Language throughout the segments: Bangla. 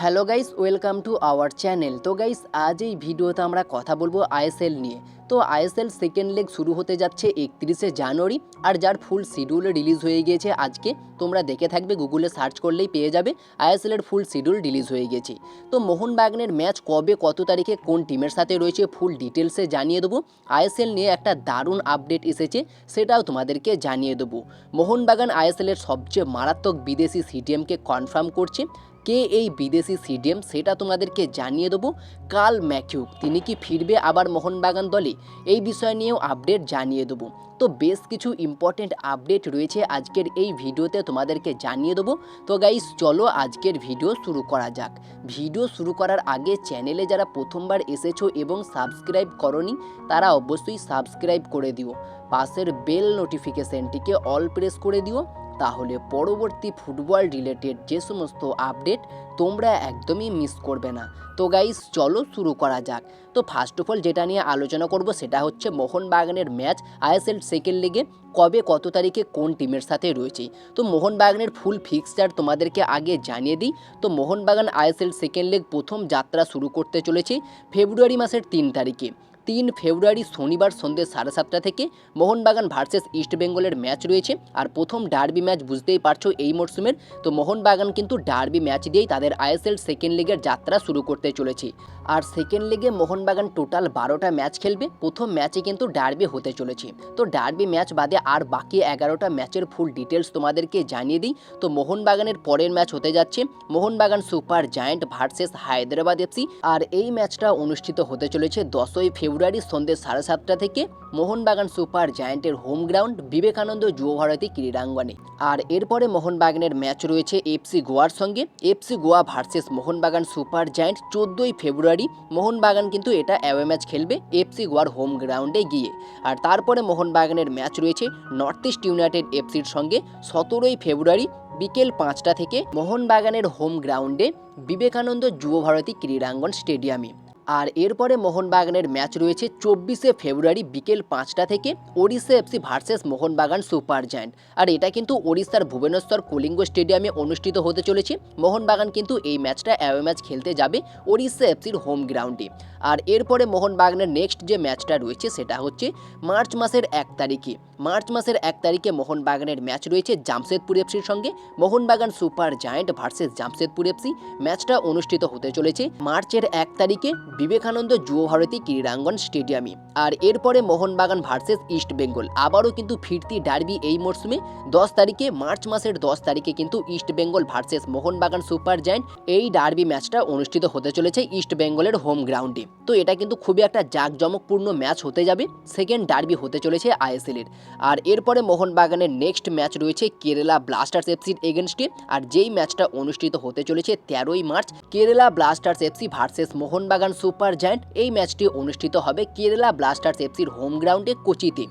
Hello guys, welcome to our channel. তো গাইস, আজ এই ভিডিওতে আমরা কথা বলব আইএসএল নিয়ে। তো আইএসএল সেকেন্ড লেগ শুরু হতে যাচ্ছে একত্রিশে জানুয়ারি আর যার ফুল শিডিউল রিলিজ হয়ে গিয়েছে আজকে। তোমরা দেখে থাকবে, গুগলে সার্চ করলেই পেয়ে যাবে, আইএসএল এর ফুল শিডিউল রিলিজ হয়ে গেছে তো মোহনবাগানের ম্যাচ কবে, কত তারিখে, কোন টিমের সাথে রয়েছে, ফুল ডিটেলসে জানিয়ে দেবো। আইএসএল নিয়ে একটা দারুণ আপডেট এসেছে, সেটাও তোমাদেরকে জানিয়ে দেবো। মোহনবাগান আইএসএল এর সবচেয়ে মারাত্মক বিদেশি সিটিএমকে কনফার্ম করছে কে এই বিদেশি সিডিএম সেটা তোমাদেরকে জানিয়ে দেবো। কাল ম্যাকিউক তিনি কি ফিরবে আবার মোহনবাগান দলে? এই বিষয় নিয়েও আপডেট জানিয়ে দেবো। তো বেশ কিছু ইম্পর্টেন্ট আপডেট রয়েছে আজকের এই ভিডিওতে তোমাদেরকে জানিয়ে দেবো। তো গাইস চলো আজকের ভিডিও শুরু করা যাক। ভিডিও শুরু করার আগে চ্যানেলে যারা প্রথমবার এসেছ এবং সাবস্ক্রাইব করনি, তারা অবশ্যই সাবস্ক্রাইব করে দিও। পাশের বেল নোটিফিকেশনটিকে অল প্রেস করে দিও, তাহলে পরবর্তী ফুটবল রিলেটেড যে সমস্ত আপডেট তোমরা একদমই মিস করবে না। তো গাইস চলো শুরু করা যাক। তো ফার্স্ট অফ অল যেটা নিয়ে আলোচনা করব সেটা হচ্ছে মোহনবাগানের ম্যাচ আইএসএল সেকেন্ড লিগে কবে, কত তারিখে কোন টিমের সাথে রয়েছে। তো মোহনবাগানের ফুল ফিক্সচার তোমাদেরকে আগে জানিয়ে দিই। তো মোহনবাগান আইএসএল সেকেন্ড লেগ প্রথম যাত্রা শুরু করতে চলেছে ফেব্রুয়ারি মাসের তিন তারিখে। তিন ফেব্রুয়ারি শনিবার সন্ধ্যে সাড়ে সাতটা থেকে মোহনবাগান ভার্সেস ইস্ট বেঙ্গলের ম্যাচ রয়েছে। আর প্রথম ডার্বি ম্যাচ বুঝতেই পারছ এই মরশুমের তো মোহনবাগান কিন্তু ডার্বি ম্যাচ দিয়েই তাদের আইএসএল সেকেন্ড লিগের যাত্রা শুরু করতে চলেছে। আর সেকেন্ড লিগে মোহনবাগান টোটাল বারোটা ম্যাচ খেলবে। প্রথম ম্যাচে কিন্তু ডার্বি হতে চলেছে। তো ডার্বি ম্যাচ বাদে আর বাকি এগারোটা ম্যাচের ফুল ডিটেলস তোমাদেরকে জানিয়ে দিই। তো মোহনবাগানের পরের ম্যাচ হতে যাচ্ছে Mohun Bagan super giant versus Hyderabad FC. আর এই ম্যাচটা অনুষ্ঠিত হতে চলেছে দশই ফেব্রুয়ারি সন্ধ্যে সাড়ে সাতটা থেকে মোহনবাগান সুপার জায়ান্টের হোম গ্রাউন্ড বিবেকানন্দ যুবভারতী ক্রীড়াঙ্গনে। আর এরপরে মোহনবাগানের ম্যাচ রয়েছে এফসি গোয়ার সঙ্গে। FC Goa versus Mohun Bagan super giant চোদ্দোই ফেব্রুয়ারি। মোহনবাগান কিন্তু এটা অ্যাওয়ে ম্যাচ খেলবে এফসি গোয়ার হোম গ্রাউন্ডে গিয়ে। আর তারপরে মোহনবাগানের ম্যাচ রয়েছে নর্থ ইস্ট ইউনাইটেড এফসির সঙ্গে সতেরোই ফেব্রুয়ারি বিকেল পাঁচটা থেকে মোহনবাগানের হোম গ্রাউন্ডে বিবেকানন্দ যুবভারতী ক্রীড়াঙ্গন স্টেডিয়ামে। আর এরপরে মোহনবাগানের ম্যাচ রয়েছে চব্বিশে ফেব্রুয়ারি বিকেল পাঁচটা থেকে Odisha FC versus Mohun Bagan super giant. আর এটা কিন্তু ওড়িশার ভুবনেশ্বর কলিঙ্গ স্টেডিয়ামে অনুষ্ঠিত হতে চলেছে। মোহনবাগান কিন্তু এই ম্যাচটা অ্যাওয়ে ম্যাচ খেলতে যাবে ওড়িশা এফসির হোম গ্রাউন্ডে। আর এরপরে মোহনবাগানের নেক্সট যে ম্যাচটা রয়েছে সেটা হচ্ছে মার্চ মাসের এক তারিখে। মার্চ মাসের এক তারিখে মোহনবাগানের ম্যাচ রয়েছে জামশেদপুর এফসির সঙ্গে। Mohun Bagan super giant versus Jamshedpur FC. ম্যাচটা অনুষ্ঠিত হতে চলেছে মার্চের এক তারিখে বিবেকানন্দ যুবভারতী ক্রীড়াঙ্গন স্টেডিয়ামে। আর এরপরে মোহনবাগান ভার্সেস ইস্ট বেঙ্গল। আবারও কিন্তু ফিরতি ডার্বি এই মরশুমে দশ তারিখে, মার্চ মাসের দশ তারিখে কিন্তু East Bengal versus Mohun Bagan super giant এই ডার্বি ম্যাচটা অনুষ্ঠিত হতে চলেছে ইস্ট বেঙ্গলের হোম গ্রাউন্ডে। তো এটা কিন্তু খুবই একটা জাঁকজমকপূর্ণ ম্যাচ হতে যাবে। সেকেন্ড ডার্বি হতে চলেছে আইএসএল এর। আর এরপরে মোহনবাগানের নেক্সট ম্যাচ রয়েছে কেরালা ব্লাস্টার্স এফসির এগেনস্টে। আর যেই ম্যাচটা অনুষ্ঠিত হতে চলেছে তেরোই March, Kerala blasters FC versus Mohun Bagan super giant, এই ম্যাচটি অনুষ্ঠিত হবে কেরালা ব্লাস্টার্স এফসির হোম গ্রাউন্ডে কোচিতে।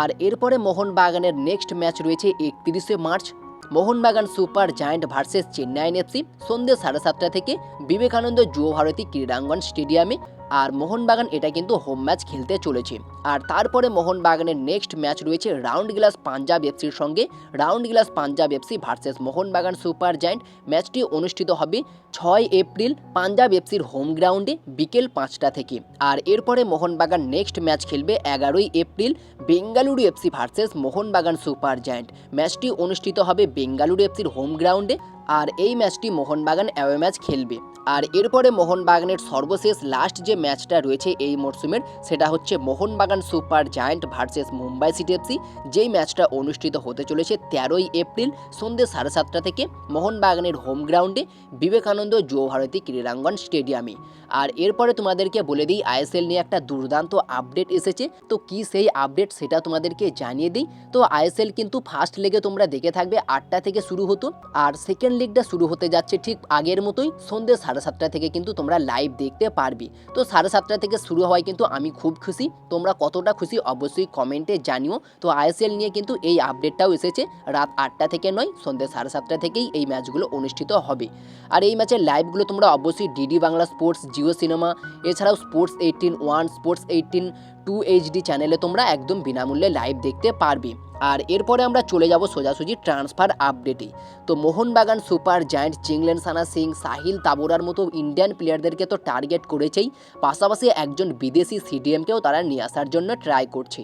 আর এরপরে মোহনবাগানের নেক্সট ম্যাচ রয়েছে একত্রিশে March. Mohun Bagan super giant versus Chennaiyin FC, সন্ধ্যে সাড়ে সাতটা থেকে বিবেকানন্দ যুব ভারতী ক্রীড়াঙ্গন স্টেডিয়ামে আর মোহনবাগান এটা কিন্তু হোম ম্যাচ খেলতে চলেছে। আর তারপরে মোহনবাগানের নেক্সট ম্যাচ রয়েছে রাউন্ড গ্লাস পাঞ্জাব এফসির সঙ্গে। RoundGlass Punjab FC versus Mohun Bagan super giant ম্যাচটি অনুষ্ঠিত হবে ছয় এপ্রিল পাঞ্জাব এফসির হোম গ্রাউন্ডে বিকেল পাঁচটা থেকে। আর এরপরে মোহনবাগান নেক্সট ম্যাচ খেলবে এগারোই April Bengaluru FC versus Mohun Bagan super giant ম্যাচটি অনুষ্ঠিত হবে বেঙ্গালুরু এফসির হোম গ্রাউন্ডে আর এই ম্যাচটি মোহনবাগান অ্যাওয়ে ম্যাচ খেলবে। আর এরপরে মোহনবাগানের সর্বশেষ লাস্ট যে ম্যাচটা রয়েছে এই মরশুমের সেটা হচ্ছে Mohun Bagan super giant versus Mumbai city FC যেই ম্যাচটা অনুষ্ঠিত হতে চলেছে তেরোই এপ্রিল সন্ধ্যে সাড়ে সাতটা থেকে মোহনবাগানের হোম গ্রাউন্ডে বিবেকানন্দ যুবভারতী ক্রীড়াঙ্গন স্টেডিয়ামে। আর এরপরে তোমাদেরকে বলে দিই, আইএসএল নিয়ে একটা দুর্দান্ত আপডেট এসেছে। তো কি সেই আপডেট সেটা তোমাদেরকে জানিয়ে দিই। তো আইএসএল কিন্তু ফার্স্ট লেগে তোমরা দেখে থাকবে আটটা থেকে শুরু হতো। আর সেকেন্ড লিগটা শুরু হতে যাচ্ছে ঠিক আগের মতোই সন্ধ্যে সাড়ে সাতটা থেকে কিন্তু তোমরা লাইভ দেখতে পারবে। তো সাড়ে সাতটা থেকে শুরু হওয়ায় কিন্তু আমি খুব খুশি। তোমরা কতটা খুশি অবশ্যই কমেন্টে জানিও। তো আইএসএল নিয়ে কিন্তু এই আপডেটটাও এসেছে রাত আটটা থেকে নয় সন্ধ্যে সাড়ে সাতটা থেকেই এই ম্যাচগুলো অনুষ্ঠিত হবে। আর এই ম্যাচের লাইভগুলো তোমরা অবশ্যই DD Bangla sports Jio cinema এছাড়াও sports eighteen one sports eighteen two HD চ্যানেলে তোমরা একদম বিনামূল্যে লাইভ দেখতে পারবে। আর এরপরে আমরা চলে যাব সোজাসুজি ট্রান্সফার আপডেটে তো মোহনবাগান সুপার জায়ান্ট চিংলেন, সানা সিং, সাহিল তাবোরার মতো ইন্ডিয়ান প্লেয়ারদেরকে তো টার্গেট করেছেই। পাশাপাশি একজন বিদেশি সিডিএমকেও তারা নিয়ে আসার জন্য ট্রাই করছে।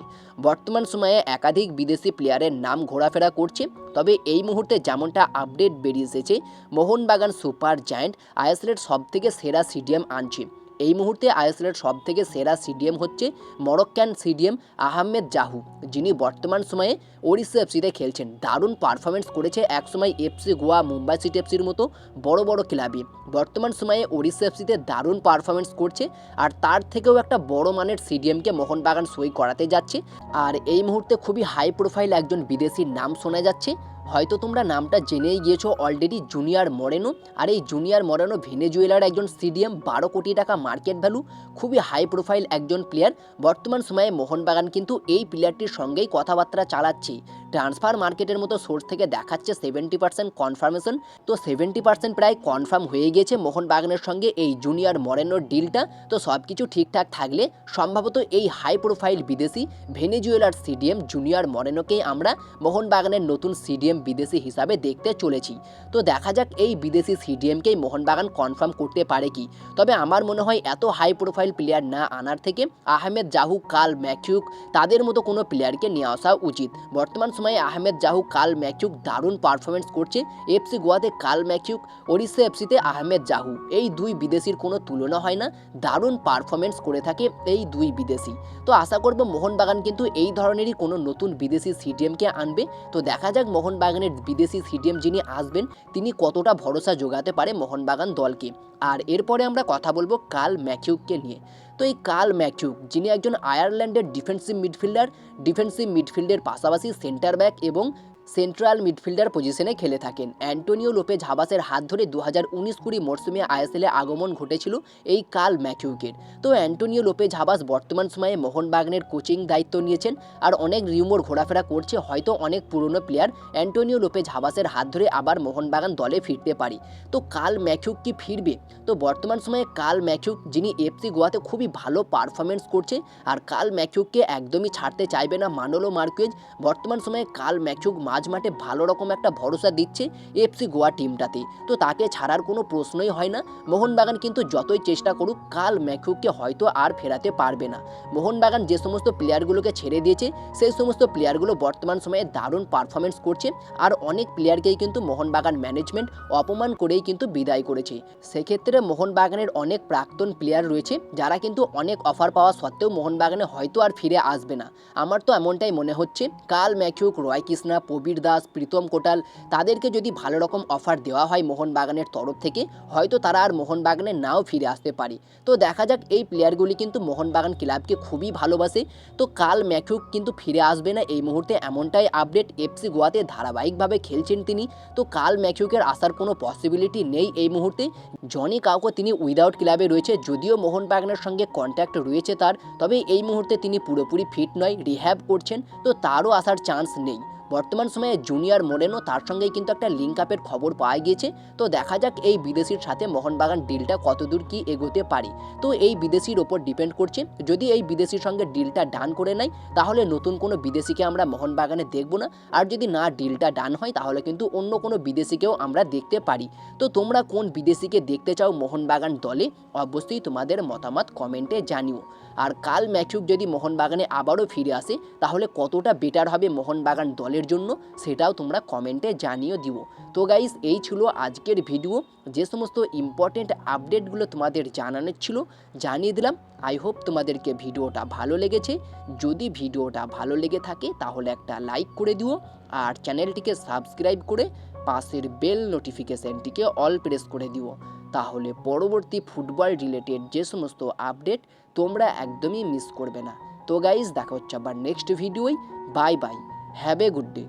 বর্তমান সময়ে একাধিক বিদেশি প্লেয়ারের নাম ঘোরাফেরা করছে। তবে এই মুহূর্তে যেমনটা আপডেট বেরিয়ে এসেছে, মোহনবাগান সুপার জায়ান্ট আইএসএলের সব থেকে সেরা সিডিএম আনছে। এই মুহূর্তে আইএসএলের সব থেকে সেরা সিডিএম হচ্ছে মরক্কান সিডিএম আহমেদ জাহু, যিনি বর্তমান সময়ে ওড়িশা এফসিতে খেলছেন। দারুণ পারফরমেন্স করেছে একসময় এফসি গোয়া, মুম্বাই সিটি এফসির মতো বড় বড় ক্লাবে। বর্তমান সময়ে ওড়িশা এফসিতে দারুণ পারফরমেন্স করছে আর তার থেকেও একটা বড় মানের সিডিএমকে মোহনবাগান সই করাতে যাচ্ছে। আর এই মুহূর্তে খুবই হাই প্রোফাইল একজন বিদেশির নাম শোনা যাচ্ছে। হয়তো তোমরা নামটা জেনেই গিয়েছো অলরেডি জুনিয়র মরেনো। আর এই জুনিয়র মরেনো ভেনেজুয়েলার একজন সিডিএম, বারো কোটি টাকা মার্কেট ভ্যালু খুবই হাই প্রোফাইল একজন প্লেয়ার বর্তমান সময়ে মোহনবাগান কিন্তু এই প্লেয়ারটির সঙ্গেই কথাবার্তা চালাচ্ছে। ট্রান্সফার মার্কেটের মতো সোর্স থেকে দেখাচ্ছে সেভেন্টি পার্সেন্ট কনফার্মেশন তো সেভেন্টি পার্সেন্ট প্রায় কনফার্ম হয়ে গিয়েছে মোহনবাগানের সঙ্গে এই জুনিয়র মরেনোর ডিলটা তো সব কিছু ঠিকঠাক থাকলে সম্ভবত এই হাই প্রোফাইল বিদেশি ভেনেজুয়েলার সিডিএম জুনিয়র মরেনোকেই আমরা মোহনবাগানের নতুন সিডিএম বিদেশি হিসাবে দেখতে চলেছি। তো দেখা যাক এই বিদেশি সিডিএমকেই মোহনবাগান কনফার্ম করতে পারে কি। তবে আমার মনে হয় এত হাই প্রোফাইল প্লেয়ার না আনার থেকে আহমেদ জাহু কাল ম্যাকিউক তাদের মতো কোনো প্লেয়ারকে নিয়ে আসা উচিত। বর্তমান সময়ে আহমেদ জাহু কাল ম্যাকিউক দারুণ পারফরমেন্স করছে এফসি গোয়াতে। কাল ম্যাকিউক ওড়িশা এফসিতে আহমেদ জাহু। এই দুই বিদেশির কোনো তুলনা হয় না। দারুণ পারফরমেন্স করে থাকে এই দুই বিদেশি। তো আশা করব মোহনবাগান কিন্তু এই ধরনেরই কোনো নতুন বিদেশি সিডিএমকে আনবে। তো দেখা যাক মোহনবাগানের বিদেশি সিডিএম যিনি আসবেন, তিনি কতটা ভরসা যোগাতে পারে মোহনবাগান দলকে। আর এরপরে আমরা কথা বলব কাল ম্যাকিউককে নিয়ে। তো এই কাল ম্যাকিউক যিনি একজন আয়ারল্যান্ডের ডিফেন্সিভ মিডফিল্ডার ডিফেন্সিভ মিডফিল্ডের পাশাপাশি সেন্টার ব্যাক এবং সেন্ট্রাল মিডফিল্ডার পজিশনে খেলে থাকেন। অ্যান্টোনিও লোপেজ হাবাসের হাত ধরে দু হাজার উনিশ কুড়ি মরশুমে আইএসএলে আগমন ঘটেছিল এই কাল ম্যাকিউকের তো অ্যান্টোনিও লোপেজ হাবাস বর্তমান সময়ে মোহনবাগানের কোচিং দায়িত্ব নিয়েছেন আর অনেক রিউমোর ঘোরাফেরা করছে হয়তো অনেক পুরনো প্লেয়ার। অ্যান্টোনিও লোপেজ হাবাসের হাত ধরে আবার মোহনবাগান দলে ফিরতে পারে। তো কাল ম্যাকিউক কি ফিরবে? তো বর্তমান সময়ে কাল ম্যাকিউক যিনি এফসি গোয়াতে খুবই ভালো পারফরমেন্স করছে আর কাল ম্যাকিউককে একদমই ছাড়তে চাইবে না মানলো মার্কুয়েজ, বর্তমান সময়ে কাল ম্যাকিউক মাঝ মাঠে ভালো রকম একটা ভরসা দিচ্ছে এফসি গোয়া টিমটাতে। তো তাকে ছাড়ার কোনো প্রশ্নই হয় না। মোহনবাগান কিন্তু যতই চেষ্টা করুক, কাল ম্যাকিউককে হয়তো আর ফেরাতে পারবে না। মোহনবাগান যে সমস্ত প্লেয়ারগুলোকে ছেড়ে দিয়েছে, সেই সমস্ত প্লেয়ারগুলো বর্তমান সময়ে দারুণ পারফরমেন্স করছে আর অনেক প্লেয়ারকেই কিন্তু মোহনবাগান ম্যানেজমেন্ট অপমান করেই কিন্তু বিদায় করেছে। সেক্ষেত্রে মোহনবাগানের অনেক প্রাক্তন প্লেয়ার রয়েছে, যারা কিন্তু অনেক অফার পাওয়া সত্ত্বেও মোহনবাগানে হয়তো আর ফিরে আসবে না। আমার তো এমনটাই মনে হচ্ছে, কাল ম্যাকিউক রয় কৃষ্ণা প্রবীর দাস, প্রীতম কোটাল, তাদেরকে যদি ভালো রকম অফার দেওয়া হয় মোহনবাগানের তরফ থেকে, হয়তো তারা আর মোহনবাগানে নাও ফিরে আসতে পারে। তো দেখা যাক এই প্লেয়ারগুলি কিন্তু মোহনবাগান ক্লাবকে খুবই ভালোবাসে। তো কাল ম্যাকিউক কিন্তু ফিরে আসবে না এই মুহূর্তে, এমনটাই আপডেট এফসি গোয়াতে ধারাবাহিকভাবে খেলছেন তিনি। তো কাল ম্যাকিউকের আসার কোনো পসিবিলিটি নেই এই মুহূর্তে। জনি কাউকে তিনি উইদাউট ক্লাবে রয়েছে, যদিও মোহনবাগানের সঙ্গে কন্ট্যাক্ট রয়েছে তার, তবে এই মুহূর্তে তিনি পুরোপুরি ফিট নয় রিহ্যাব করছেন, তো তারও আসার চান্স নেই। বর্তমান সময়ে জুনিয়র মোরেনো তার সঙ্গেই কিন্তু একটা লিঙ্ক আপের খবর পাওয়া গিয়েছে। তো দেখা যাক এই বিদেশির সাথে মোহনবাগান ডিলটা কতদূর কি এগোতে পারি। তো এই বিদেশির ওপর ডিপেন্ড করছে। যদি এই বিদেশির সঙ্গে ডিলটা ডান করে নেয়, তাহলে নতুন কোনো বিদেশিকে আমরা মোহনবাগানে দেখব না। আর যদি না ডিলটা ডান হয়, তাহলে কিন্তু অন্য কোনো বিদেশিকেও আমরা দেখতে পারি। তো তোমরা কোন বিদেশিকে দেখতে চাও মোহনবাগান দলে? অবশ্যই তোমাদের মতামত কমেন্টে জানিও। আর কাল ম্যাচুক যদি মোহনবাগানে আবারও ফিরে আসে, তাহলে কতটা বেটার হবে মোহনবাগান দলের জন্য সেটাও তোমরা কমেন্টে জানিয়ে দিও। তো গাইস এই ছিল আজকের ভিডিও যে সমস্ত ইম্পর্টেন্ট আপডেটগুলো তোমাদের জানানোর ছিল, জানিয়ে দিলাম। আই হোপ তোমাদেরকে ভিডিওটা ভালো লেগেছে। যদি ভিডিওটা ভালো লেগে থাকে, তাহলে একটা লাইক করে দিও আর চ্যানেলটিকে সাবস্ক্রাইব করে পাশের বেল নোটিফিকেশানটিকে অল প্রেস করে দিও। তাহলে পরবর্তী ফুটবল রিলেটেড যে সমস্ত আপডেট তোমরা একদমই মিস করবে না। তো গাইজ দেখা হচ্ছে আবার নেক্সট ভিডিওই bye bye have a good day.